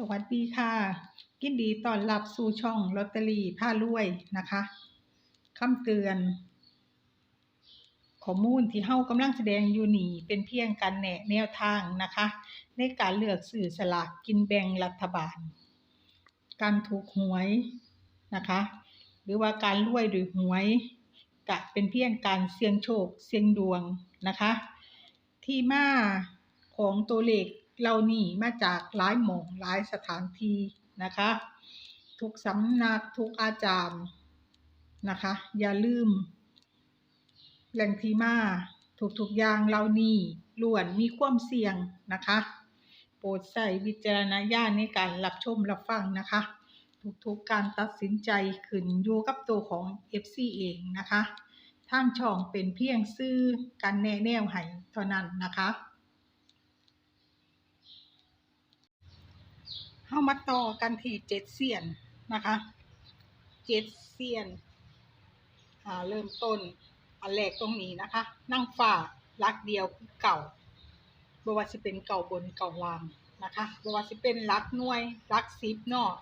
สวัสดีค่ะยินดีต้อนรับสู่ช่องลอตเตอรี่ผ้ารวยนะคะคำเตือน ข้อมูลที่เฮากำลังแสดงอยู่นี่เป็นเพียงการแนะแนวทางนะคะ ในการเลือกซื้อสลากกินแบ่งรัฐบาล การถูกหวยนะคะ หรือว่าการรวยโดยหวยกะเป็นเพียงการเสี่ยงโชคเสี่ยงดวงนะคะ ที่มาของตัวเลข เหล่านี้มาจากหลายหม่องหลายสถานที่นะคะ ทุกสำนักทุกอาจารย์นะคะ อย่าลืมแหล่งที่มาทุกๆอย่างเหล่านี้ล้วนมีความเสี่ยงนะคะ โปรดใส่วิจารณญาณในการรับชมรับฟังนะคะ ทุกๆการตัดสินใจขึ้นอยู่กับตัวของ FC เองนะคะทางช่องเป็นเพียงซื้อการแนะแนวให้เท่านั้นนะคะ เข้ามาต่อกันที่เจ็ดเซียนนะคะเจ็ดเซียนอ่าเริ่มต้นอันแรกตรงนี้นะคะ นั่งฝ่าลักเดียวคือเก่าบว่าสิเป็นเก่าบนเก่าล่างนะคะบว่าสิเป็นลักหน่วยลักสิบนาะ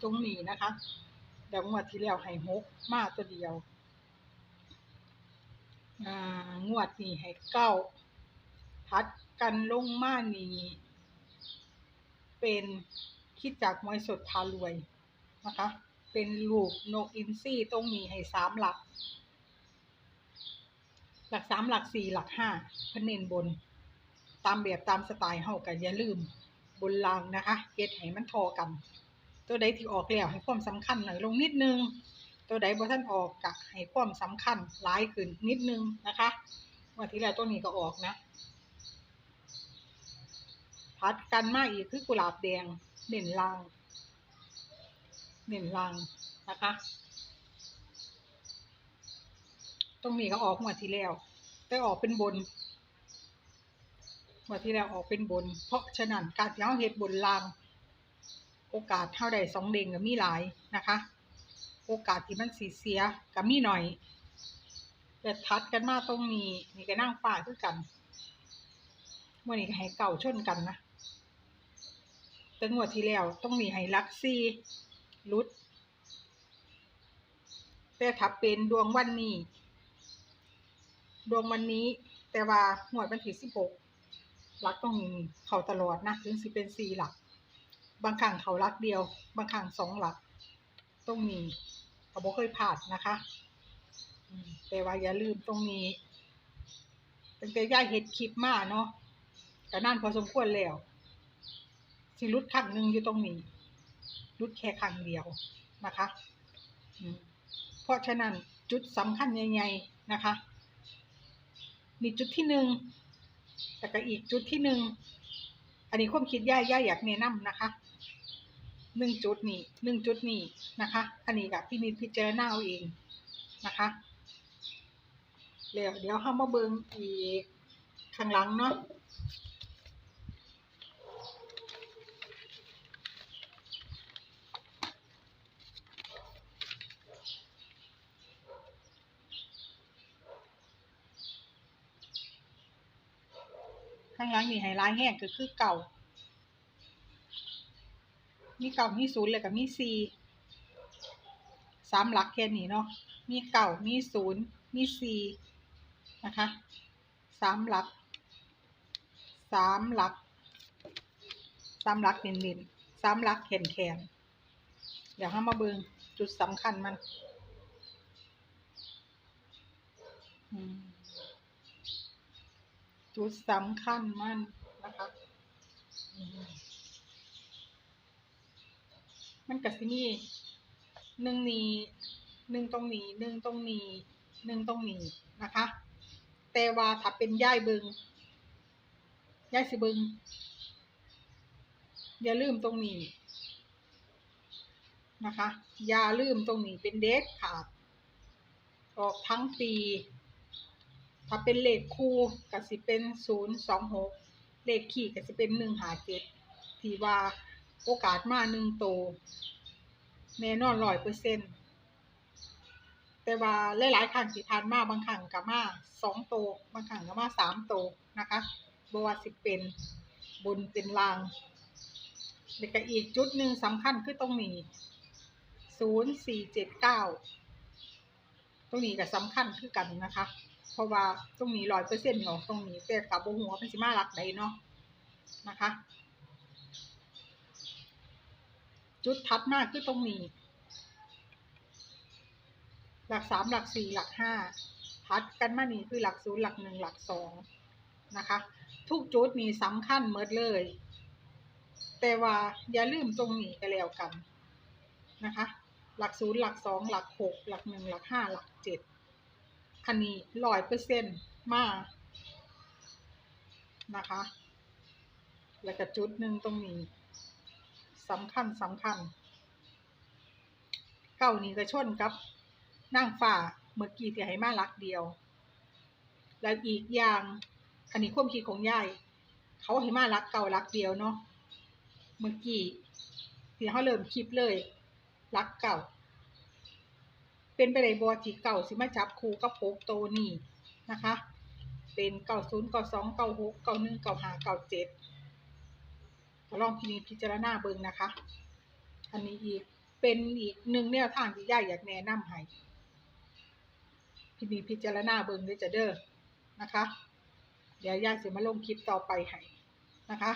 ตรงนี้นะคะเดี๋ยวงวดที่แล้วให้หกมาตัวเดียวอ่างวดนี้ให้เก้าพัดกันลงมานี่ เป็นคิดจากมวยสดพารวยนะคะ เป็นลูกนกอินทรีตรงนี้ให้สามหลัก หลักสามหลักสี่หลักห้าพนเนนบน ตามแบบตามสไตล์เฮากันอย่าลืม บนลางนะคะเฮ็ดให้มันทอกัน ตัวใดที่ออกแล้วให้ความสำคัญหน่อยลงนิดนึง ตัวใดบ่ท่านออกกะให้ความสำคัญหลายขึ้นนิดนึงนะคะวันที่แล้วตัวนี้ก็ออกนะ พัดกันมาอีกคือกุหลาบแดงเน่นลางเน่นลางนะคะ ตรงนี้ก็ออกหมดที่แล้ว แต่ออกเป็นบนหมดที่แล้วออกเป็นบน เพราะฉะนั้นการที่เราเฮ็ดบนลาง โอกาสเท่าใดสองเด้งก็มีหลายนะคะ โอกาสที่มันสีเสียก็มีหน่อยแต่ทัดกันมาตรงนี้นี่ก็นั่งฝ่าคือกันเมื่อนี้ก็ให้เก่าชนกันนะ แต่งวดที่แล้วต้องมีให้ลักซี่รุด แต่ถ้าเป็นดวงวันนี้ ดวงวันนี้ แต่ว่าหวดวันที่สิบหกหลักต้องเข่าตลอดนะถึงสิเป็นสี่หลัก บางครั้งเขาหลักเดียว บางครั้งสองหลัก ต้องมีเขาบอกเคยผ่านนะคะแต่ว่าอย่าลืมตรงนี้เป็นแต่ย่าเห็ดคลิปมาเนาะแต่นั่นพอสมควรแล้ว สิรุดครั้งหนึ่งอยู่ตรงนี้รุดแค่ครั้งเดียวนะคะ เพราะฉะนั้นจุดสำคัญใหญ่ๆนะคะนี่จุดที่หนึ่งแต่ก็อีกจุดที่หนึ่งอันนี้ความคิดย่าย่าอยากแนะนำนะคะหนึ่งจุดนี้หนึ่งจุดนี้นะคะ อันนี้กับพี่นิดพิจารณาเอาเองนะคะแล้วเดี๋ยวเข้ามาเบิงอีกข้างหลังเนาะ ข้างหลังนี่ไฮไลท์แห้งก็คือเก่า มีเก่ามีศูนย์เลยกับมีสี่สามหลักแค่นี้เนาะ มีเก่า มีศูนย์ มีสี่นะคะ สามหลัก สามหลัก สามหลักเน้นๆสามหลักแข็งแข็งเดี๋ยวห้ามาเบิงจุดสำคัญมัน อืม จุดสำคัญมันนะคะมมันกับที่นี่หนึ่งนี้หนึ่งตรงนี้หนึ่งตรงนี้หนึ่งตรงนี้นะคะ แต่ว่าถ้าเป็นย่ายเบิงย่ายสิเบิงอย่าลืมตรงนี้นะคะ อย่าลืมตรงนี้เป็นเด็กขาดออกทั้งปี ถ้าเป็นเลขคู่ก็สิเป็นศูนย์สองหกเลขขี่ก็สิเป็นหนึ่งหาเจ็ดที่ว่าโอกาสมาหนึ่งโตแน่นอนร้อยเปอร์เซ็นต์แต่ว่าหลายๆครั้งที่ผ่านมาบางครั้งก็มาสองโตบางครั้งก็มาสามโตนะคะบว่าสิเป็นบนเป็นลางแล้วก็อีกจุดหนึ่งสำคัญคือตรงนี้ศูนย์สี่เจ็ดเก้าตรงนี้ก็สำคัญคือกันนะคะ ราะว่าตรงนี้ร้อยเปอร์เซ็นต์ของตรงนี้แต่กับหัวเป็นสิมารักใดเนาะนะคะ จุดทัดมากคือตรงนี้ หลักสามหลักสี่หลักห้าทัดกันมานี่คือหลักศูนย์หลักหนึ่งหลักสองนะคะ ทุกจุดนี้สำคัญเมดเลย แต่ว่าอย่าลืมตรงนี้ก็แล้วกันนะคะ หลักศูนย์หลักสองหลักหกหลักหนึ่งหลักห้าหลักเจ็ด อันนี้ร้อยเปอร์เซ็นต์มากนะคะ แล้วก็จุดหนึ่งตรงนี้สำคัญสำคัญ เก้านี้ก็ชนกับนางฟ้าเมื่อกี้ที่ให้มาลักเดียว แล้วอีกอย่างอันนี้ความคิดของยายเขาให้มารักเก่ารักเดียวเนาะเมื่อกี้ที่เขาเริ่มคลิปเลยรักเก่า เป็นไปได้บอที่เก่าสิมาจับคู่กับโพกโตวนี่นะคะ เป็นเก่าศูนย์เก่าสองเก่าหกเก่าหนึ่งเก่าห้าเก่าเจ็ดลองพินิจพิจารณาเบิ่งนะคะ อันนี้อีกเป็นอีกหนึ่งแนวทางที่ยายอยากแนะนำให้พินิจพิจารณาเบิ่งด้วยจะเด้อนะคะ เดี๋ยวยายสิมาลงคลิปต่อไปให้นะคะ